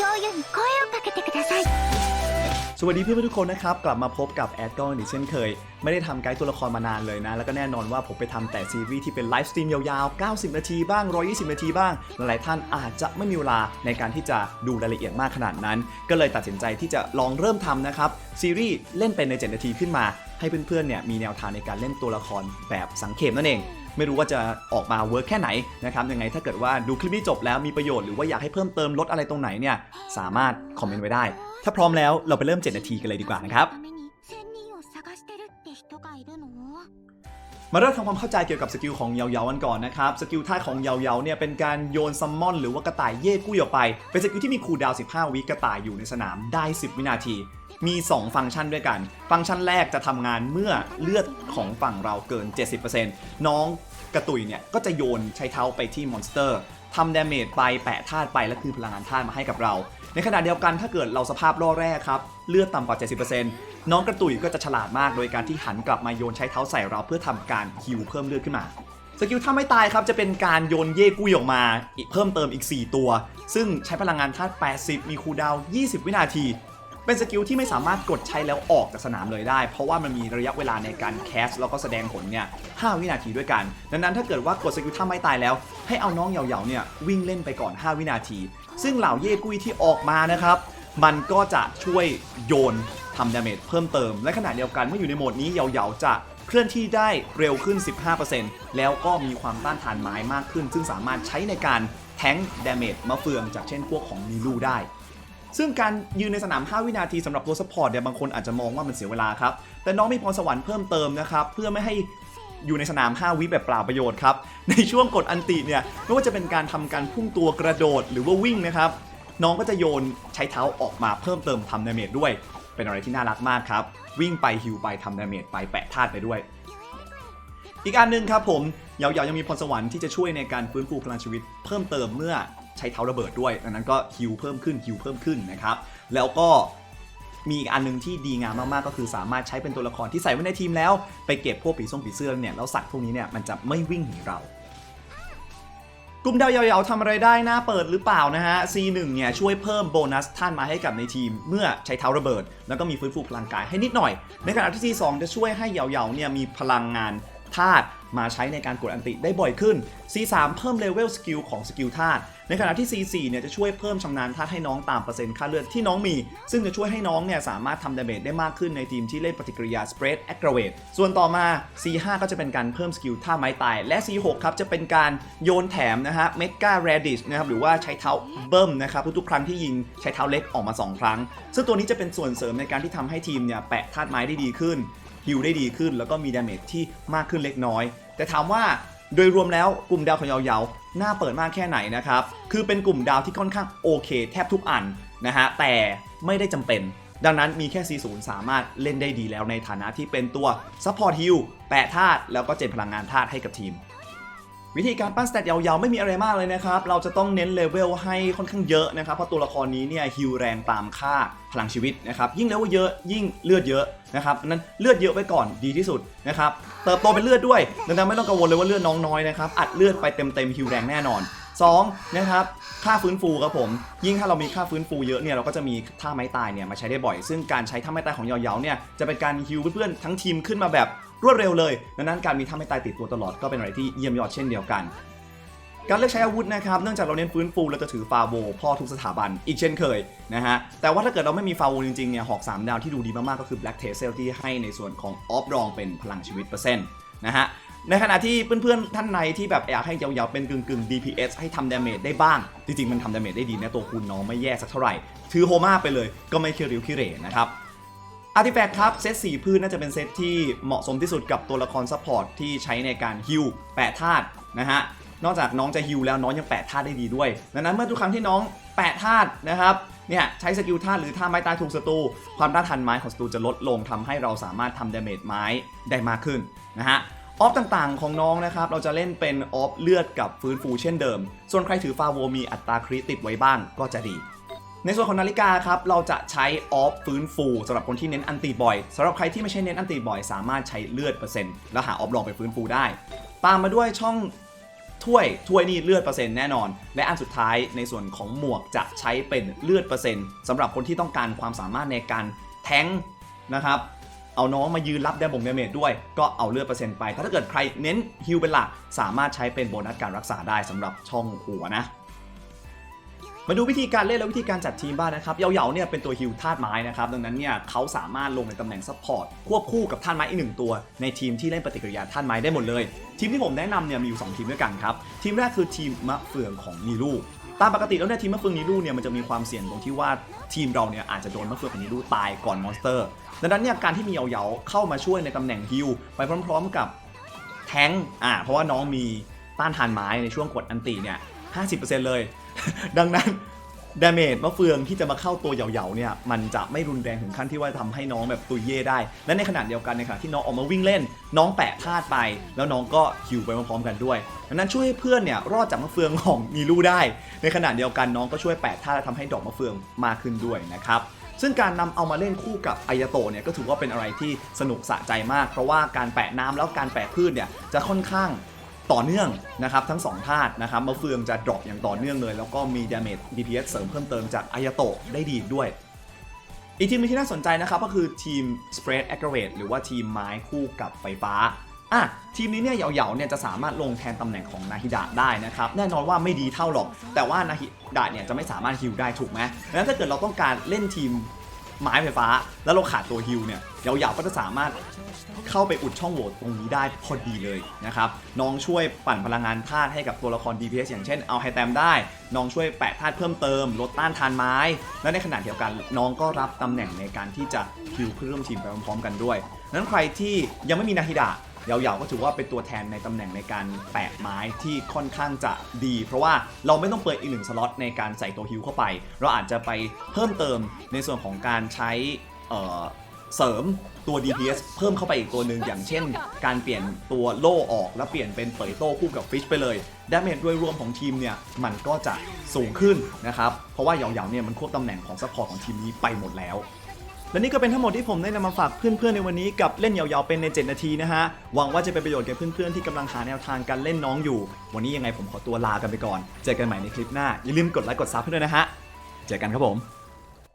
ヨーユに声をかけてください สวัสดีเพื่อนๆทุกคนนะครับ กลับมาพบกับแอดกอนอีกเช่นเคย ไม่ได้ทำไกด์ตัวละครมานานเลยนะ แล้วก็แน่นอนว่าผมไปทำแต่ซีรีส์ที่เป็นไลฟ์สตรีมยาวๆ 90 นาทีบ้าง 120 นาทีบ้าง หลายๆท่านอาจจะไม่มีเวลาในการที่จะดูรายละเอียดมากขนาดนั้น ก็เลยตัดสินใจที่จะลองเริ่มทำนะครับ ซีรีส์เล่นเป็นใน 7 นาทีขึ้นมา ให้เพื่อนๆเนี่ยมีแนวทางในการเล่นตัวละครแบบสังเขปนั่นเอง ไม่รู้ว่าจะออกมาเวิร์กแค่ไหนนะครับยังไงถ้าเกิดว่าดูคลิปนี้จบแล้วมีประโยชน์หรือว่าอยากให้เพิ่มเติมลดอะไรตรงไหนเนี่ยสามารถคอมเมนต์ไว้ได้ ถ้าพร้อมแล้วเราไปเริ่ม 7 นาทีกันเลยดีกว่านะครับมาเริ่มทำความเข้าใจเกี่ยวกับสกิลของเยาเยากันก่อนนะครับ สกิลท่าของเยาเยาเนี่ยเป็นการโยนซัมมอนหรือว่ากระต่ายเย่กู้ออกไป เป็นสกิลที่มีคูดาวน์15 วิกระต่ายอยู่ในสนามได้ 10 วินาที มี 2 ฟังก์ชันด้วยกัน ฟังก์ชันแรกจะทำงานเมื่อเลือดของฝั่งเราเกิน 70%น้อง กระตุยเนี่ยก็จะโยนใช้เท้าไปที่มอนสเตอร์ทำดาเมจไปแปะธาตุไปแล้วคือพลังงานธาตุมาให้กับเรา ในขณะเดียวกันถ้าเกิดเราสภาพล่อแร่ครับ เลือดต่ำกว่า 70%น้องกระตุยก็จะฉลาดมากโดยการที่หันกลับมาโยนใช้เท้าใส่เราเพื่อทำการฮิวเพิ่มเลือดขึ้นมาสกิลถ้าไม่ตายครับจะเป็นการโยนเย่กุ้ยออกมาอีกเพิ่มเติมอีก 4 ตัว ซึ่งใช้พลังงานธาตุ 80 มีคูลดาวน์ 20 วินาที เป็นสกิลที่ไม่สามารถกดใช้แล้วออกจากสนามเลยได้ เพราะว่ามันมีระยะเวลาในการแคสแล้วก็แสดงผลเนี่ย5วินาทีด้วยกัน ดังนั้นถ้าเกิดว่ากดสกิลถ้าไม่ตายแล้ว ให้เอาน้องเหยาๆเนี่ยวิ่งเล่นไปก่อน 5 วินาที ซึ่งเหล่าเย่กุ้ยที่ออกมานะครับมันก็จะช่วยโยนทำดาเมจเพิ่มเติม และขณะเดียวกันเมื่ออยู่ในโหมดนี้เหยาๆจะเคลื่อนที่ได้เร็วขึ้น 15%แล้วก็มีความต้านทานไม้มากขึ้น ซึ่งสามารถใช้ในการแทงดาเมจมะเฟืองจากเช่นพวกของนีลูได้ ซึ่งการยืนในสนาม 5 วินาทีสำหรับตัวซัพพอร์ตเนี่ยบางคนอาจจะมองว่ามันเสียเวลาครับ แต่น้องมีพรสวรรค์เพิ่มเติมนะครับ เพื่อไม่ให้อยู่ในสนาม 5 วิแบบเปล่าประโยชน์ครับ ในช่วงกดอันติเนี่ยไม่ว่าจะเป็นการทำการพุ่งตัวกระโดดหรือว่าวิ่งนะครับ น้องก็จะโยนใช้เท้าออกมาเพิ่มเติมทำดาเมจด้วย เป็นอะไรที่น่ารักมากครับ วิ่งไปฮิวไปทำดาเมจไปแปะธาตุไปด้วย อีกอันหนึ่งครับผมเหยาๆยังมีพรสวรรค์ที่จะช่วยในการฟื้นฟูพลังชีวิต เพิ่มเติมเมื่อ ใช้เท้าระเบิดด้วยดังนั้นก็ฮิวเพิ่มขึ้นฮิวเพิ่มขึ้นนะครับ แล้วก็มีอีกอันหนึงที่ดีงามมากๆ ก็คือสามารถใช้เป็นตัวละครที่ใส่ไว้ในทีมแล้ว ไปเก็บพวกผีส้มผีเสื้อเนี่ยแล้วสัตว์พวกนี้เนี่ยมันจะไม่วิ่งหนีเรากลุ่มดาวยาวๆทำอะไรได้หน้าเปิดหรือเปล่านะฮะ C1 เนี่ยช่วยเพิ่มโบนัสท่านมาให้กับในทีม เมื่อใช้เท้าระเบิด แล้วก็มีฟื้นฟูพลังกายให้นิดหน่อย ในขณะที่ C2 จะช่วยให้เหยาๆเนี่ยมีพลังงานธาตุ มาใช้ในการกดอันติได้บ่อยขึ้น C3 เพิ่มเลเวลสกิลของสกิลธาตุในขณะที่ C4 เนี่ยจะช่วยเพิ่มชำนาญธาตุให้น้องตามเปอร์เซ็นต์ค่าเลือดที่น้องมี ซึ่งจะช่วยให้น้องเนี่ยสามารถทำดาเมจได้มากขึ้นในทีมที่เล่นปฏิกิริยา Spread Aggravate ส่วนต่อมา C5 ก็จะเป็นการเพิ่มสกิลท่าไม้ตาย และ C6 ครับจะเป็นการโยนแถมนะฮะ Mega Radish นะครับหรือว่าใช้เท้าเบิ้มนะครับทุกๆครั้งที่ยิงใช้เท้าเล็กออกมา 2 ครั้ง ซึ่งตัวนี้จะเป็นส่วนเสริมในการที่ทำให้ทีมเนี่ยแปะธาตุไม้ได้ดีขึ้น ฮิลได้ดีขึ้น แล้วก็มีดาเมจที่มากขึ้นเล็กน้อย แต่ถามว่าโดยรวมแล้วกลุ่มดาวของยาวๆน่าเปิดมากแค่ไหนนะครับ คือเป็นกลุ่มดาวที่ค่อนข้างโอเค แทบทุกอันนะฮะแต่ไม่ได้จำเป็น ดังนั้นมีแค่ C0 สามารถเล่นได้ดีแล้วในฐานะที่เป็นตัวซัพพอร์ตฮิลแปะธาตุแล้วก็เจนพลังงานธาตุให้กับทีม วิธีการปั้นสเตตยาวๆ ไม่มีอะไรมากเลยนะครับ เราจะต้องเน้นเลเวลให้ค่อนข้างเยอะนะครับ เพราะตัวละครนี้เนี่ยฮิวแรงตามค่าพลังชีวิตนะครับ ยิ่งเลเวลเยอะยิ่งเลือดเยอะนะครับนั้นเลือดเยอะไว้ก่อนดีที่สุดนะครับ เติบโตเป็นเลือดด้วยดังนั้นไม่ต้องกังวลเลยว่าเลือดน้องน้อยนะครับ อัดเลือดไปเต็มๆฮิวแรงแน่นอน 2. นะครับค่าฟื้นฟูครับผม ยิ่งถ้าเรามีค่าฟื้นฟูเยอะเนี่ยเราก็จะมีท่าไม้ตายเนี่ยมาใช้ได้บ่อย ซึ่งการใช้ท่าไม้ตายของยาวๆเนี่ยจะเป็นการฮิลเพื่อนๆทั้งทีมขึ้นมาแบบรวดเร็วเลยดังนั้นการมีท่าไม้ตายติดตัวตลอดก็เป็นอะไรที่เยี่ยมยอดเช่นเดียวกันการเลือกใช้อาวุธนะครับ เนื่องจากเราเน้นฟื้นฟูเราจะถือฟาโวพ่อทุกสถาบันอีกเช่นเคยนะฮะ แต่ว่าถ้าเกิดเราไม่มีฟาโวจริงๆเนี่ยหอก 3 ดาวที่ดูดีมากๆ ก็คือ Black t a s e l ที่ให้ในส่วนของออฟรองเป็นพลังชีวิตเปอร์เซ็นต์นะฮะ ในขณะที่เพื่อนๆท่านในที่แบบอยากให้ยาวๆเป็นกึ่งๆ DPS ให้ทำดาเมจได้บ้าง จริงๆ มันทำดาเมจได้ดีนะตัวคูณน้องไม่แย่สักเท่าไหร่ ถือโฮมาไปเลยก็ไม่คิริวคิเรนะครับอาร์ติแฟกต์ครับ เซตสีพืชนน่าจะเป็นเซตที่เหมาะสมที่สุดกับตัวละครซัพพอร์ตที่ใช้ในการฮิลแปะธาตุนะฮะนอกจากน้องจะฮิลแล้วน้องยังแปะธาตุได้ดีด้วยดังนั้นเมื่อทุกครั้งที่น้องแปะธาตุนะครับเนี่ยใช้สกิลธาตุหรือท่าไม้ตายถูกศัตรูความต้านทานไม้ของศัตรูจะลดลงทำให้เราสามารถทำดาเมจไม้ได้มากขึ้นนะฮะ ออฟต่างๆ ของน้องนะครับ เราจะเล่นเป็นออฟเลือดกับฟื้นฟูเช่นเดิม ส่วนใครถือฟาโวมีอัตราคริติดไว้บ้างก็จะดี ในส่วนของนาฬิกาครับ เราจะใช้ออฟฟื้นฟูสำหรับคนที่เน้นอันตีบ่อยสำหรับใครที่ไม่ใช่เน้นอันตีบ่อย สามารถใช้เลือดเปอร์เซ็นต์แล้วหาออฟลองไปฟื้นฟูได้ ตามมาด้วยช่องถ้วยถ้วยนี่เลือดเปอร์เซ็นต์แน่นอน และอันสุดท้ายในส่วนของหมวกจะใช้เป็นเลือดเปอร์เซ็นต์สำหรับคนที่ต้องการความสามารถในการแทงนะครับ เอาน้องมายืนรับแดมบงเดเมจด้วย ก็เอาเลือดเปอร์เซ็นต์ไปถ้าเกิดใครเน้นฮิลเป็นหลักสามารถใช้เป็นโบนัสการรักษาได้สำหรับช่องหัวนะมาดูวิธีการเล่นและวิธีการจัดทีมบ้างนะครับ เยาๆเนี่ยเป็นตัวฮิลธาตุไม้นะครับ ดังนั้นเนี่ยเขาสามารถลงในตำแหน่งซัพพอร์ตควบคู่กับธาตุไม้อีกหนึ่งตัว ในทีมที่เล่นปฏิกิริยาธาตุไม้ได้หมดเลย ทีมที่ผมแนะนำเนี่ยมีอยู่ 2 ทีมด้วยกันครับ ทีมแรกคือทีมมะเฟืองของนีลู ตามปกติแล้วเนี่ยทีมมะเฟืองนีลูเนี่ยมันจะมีความเสี่ยงตรงที่ว่าทีมเราเนี่ยอาจจะโดนมะเฟืองของนีลูตายก่อนมอนสเตอร์ ดังนั้นเนี่ยการที่มีเยาเข้ามาช่วยในตำแหน่งฮิลไปพร้อม ๆกับแทงอ่าเพราะว่าน้องมีต้านทานไม้ในช่วงกดอันติเนี่ย50%เลย ดังนั้น ดาเมจมะเฟืองที่จะมาเข้าตัวเหยาๆเนี่ยมันจะไม่รุนแรงถึงขั้นที่ว่าทำให้น้องแบบตุยเย่ได้ และในขณะเดียวกันในขณะที่น้องออกมาวิ่งเล่น น้องแปะพลาดไป แล้วน้องก็ฮิวไปพร้อมๆกันด้วยดังนั้นช่วยให้เพื่อนเนี่ยรอดจากมะเฟืองของนีลูได้ ในขณะเดียวกันน้องก็ช่วยแปะท่าและทำให้ดอกมะเฟืองมากขึ้นด้วยนะครับซึ่งการนำเอามาเล่นคู่กับอายาโตเนี่ยก็ถือว่าเป็นอะไรที่สนุกสะใจมาก เพราะว่าการแปะน้ำแล้วการแปะพืชเนี่ยจะค่อนข้าง ต่อเนื่องนะครับทั้งสองธาตุนะครับมะเฟืองจะดรอปอย่างต่อเนื่องเลย แล้วก็มีดาเมจ DPS เสริมเพิ่มเติมจากอายาโตะได้ดีด้วย อีกทีมหนึงที่น่าสนใจนะครับก็คือทีม Spread Aggravate หรือว่าทีมไม้คู่กับไฟฟ้าอะทีมนี้เนี่ยเหยาๆเนี่ยจะสามารถลงแทนตำแหน่งของนาฮิดะได้นะครับแน่นอนว่าไม่ดีเท่าหรอก แต่ว่านาฮิดะเนี่ยจะไม่สามารถฮิลได้ถูกไหมดังนั้นถ้าเกิดเราต้องการเล่นทีม ไม้ไฟฟ้า แล้วเราขาดตัวฮิลเนี่ยยาวๆก็จะสามารถเข้าไปอุดช่องโหว่ตรงนี้ได้พอดีเลยนะครับน้องช่วยปั่นพลังงานธาตุให้กับตัวละคร DPS อย่างเช่นเอาไฮแตมได้ น้องช่วยแปะธาตุเพิ่มเติม ลดต้านทานไม้ และในขณะเดียวกันน้องก็รับตำแหน่งในการที่จะฮิลเพื่อนร่วมทีมไปพร้อมๆกันด้วยนั้นใครที่ยังไม่มีนาฮิดะ ยาวๆก็ถือว่าเป็นตัวแทนในตำแหน่งในการแปะไม้ที่ค่อนข้างจะดี เพราะว่าเราไม่ต้องเปิดอีกหนึ่งสล็อตในการใส่ตัวฮิวเข้าไป เราอาจจะไปเพิ่มเติมในส่วนของการใช้เเสริมตัว DPS เพิ่มเข้าไปอีกตัวหนึ่งอย่างเช่น การเปลี่ยนตัวโล่ออกแล้วเปลี่ยนเป็นเปิดโต้คู่กับฟิชไปเลยดาเมจโดยรวมของทีมเนี่ย มันก็จะสูงขึ้นนะครับ เพราะว่ายาวๆเนี่ยมันควบตำแหน่งของซัพพอร์ตของทีมนี้ไปหมดแล้ว และนี่ก็เป็นทั้งหมดที่ผมได้นำมาฝากเพื่อนๆในวันนี้กับเล่นยาวๆเป็นใน 7 นาทีนะฮะ หวังว่าจะเป็นประโยชน์แก่เพื่อนๆที่กำลังหาแนวทางการเล่นน้องอยู่ วันนี้ยังไงผมขอตัวลากันไปก่อน เจอกันใหม่ในคลิปหน้า อย่าลืมกดไลค์กดซับให้ด้วยนะฮะ เจอกันครับผม